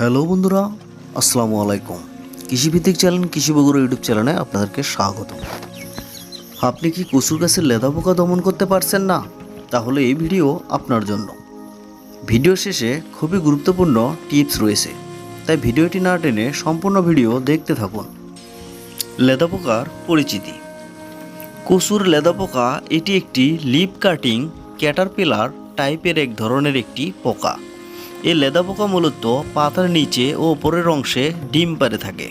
Hello বন্ধুরা, আসসালামু আলাইকুম। কৃষিভিত্তিক চ্যানেল, কৃষি বগুড়া ইউটিউব চ্যানেলে আপনাদেরকে স্বাগত আপনি কি কচুর গাছের লেদা পোকা দমন করতে পারছেন না? তাহলে এই ভিডিও আপনার জন্য। ভিডিও শেষে খুবই গুরুত্বপূর্ণ টিপস রয়েছে। তাই ভিডিওটি না টেনে সম্পূর্ণ ভিডিও দেখতে থাকুন। লেদা পোকার পরিচিতি। কচুর লেদা পোকা এটি একটি লিপ কাটিং, ক্যাটারপিলার টাইপের এক ধরনের একটি পোকা। এই লেদা পোকা মূলত পাতার নিচে ও ওপরের অংশে ডিম পারে থাকে।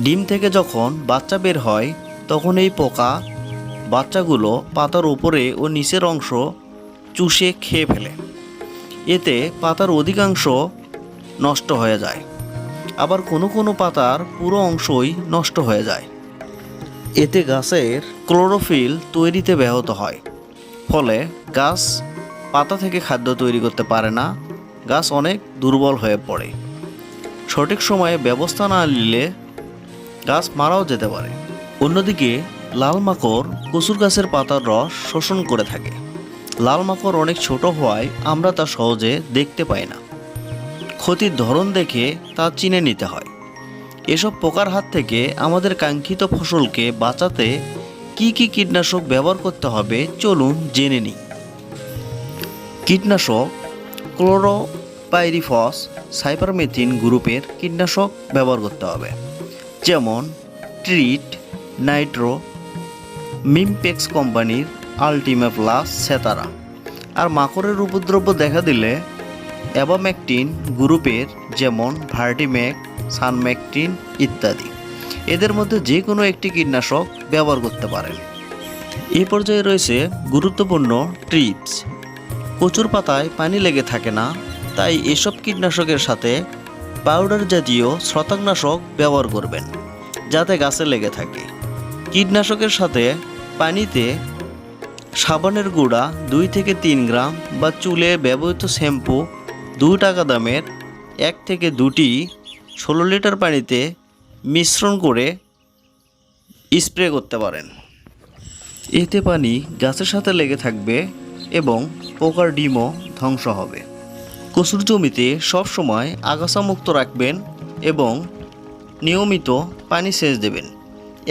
ডিম থেকে যখন বাচ্চা বের হয়, তখন এই পোকা বাচ্চাগুলো পাতার উপরে ও নিচের অংশ চুষে খেয়ে ফেলে। এতে পাতার অধিকাংশ নষ্ট হয়ে যায়। আবার কোনো কোনো পাতার পুরো অংশই নষ্ট হয়ে যায়। এতে গাছের ক্লোরোফিল তৈরিতে ব্যাহত হয়। ফলে গাছ পাতা থেকে খাদ্য তৈরি করতে পারে না গাছ অনেক দুর্বল হয়ে পড়ে। সঠিক সময়ে ব্যবস্থা না নিলে গাছ মারাও যেতে পারে। অন্যদিকে, লাল মাকড় কচুর গাছের পাতার রস শোষণ করে থাকে। লাল মাকড় অনেক ছোট হওয়ায় আমরা তা সহজে দেখতে পাই না। ক্ষতির ধরন দেখে তা চিনে নিতে হয়। এসব পোকার হাত থেকে আমাদের কাঙ্ক্ষিত ফসলকে বাঁচাতে কি কি কীটনাশক ব্যবহার করতে হবে চলুন জেনে নিই। কীটনাশক ক্লোরোপাইরিফস সাইপারমেথিন গ্রুপের কীটনাশক ব্যবহার করতে হবে। যেমন ট্রিট, নাইট্রো মিমপেক্স কোম্পানির আলটিমা প্লাস সেতারা। আর মাকড়ের উপদ্রব দেখা দিলে অ্যাবামেকটিন গ্রুপের যেমন ভার্টিম্যাক, সানম্যাকটিন ইত্যাদি। এদের মধ্যে যে কোনো একটি কীটনাশক ব্যবহার করতে পারেন। এই পর্যায়ে রয়েছে গুরুত্বপূর্ণ ট্রিপস। কচুর পাতায় পানি লেগে থাকে না তাই এসব কীটনাশকের সাথে পাউডার জাতীয় ছত্রাকনাশক ব্যবহার করবেন, যাতে গাছে লেগে থাকে। কীটনাশকের সাথে পানিতে সাবানের গুঁড়া দুই থেকে তিন গ্রাম বা চুলে ব্যবহৃত শ্যাম্পু দু টাকা দামের এক থেকে দুটি ষোলো লিটার পানিতে মিশ্রণ করে স্প্রে করতে পারেন। এতে পানি গাছের সাথে লেগে থাকবে এবং পোকার ডিমও ধ্বংস হবে। কচুর জমিতে সবসময় আগাছা মুক্ত রাখবেন এবং নিয়মিত পানি সেচ দেবেন।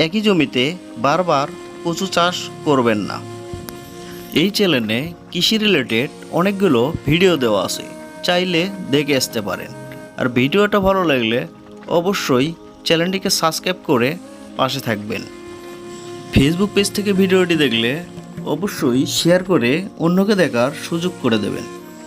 একই জমিতে বারবার কচু চাষ করবেন না। এই চ্যানেলে কৃষি রিলেটেড অনেকগুলো ভিডিও দেওয়া আছে, চাইলে দেখে আসতে পারেন। আর ভিডিওটা ভালো লাগলে অবশ্যই চ্যানেলটিকে সাবস্ক্রাইব করে পাশে থাকবেন। ফেসবুক পেজ থেকে ভিডিওটি দেখলে অবশ্যই শেয়ার করে অন্যকে দেখার সুযোগ করে দেবেন।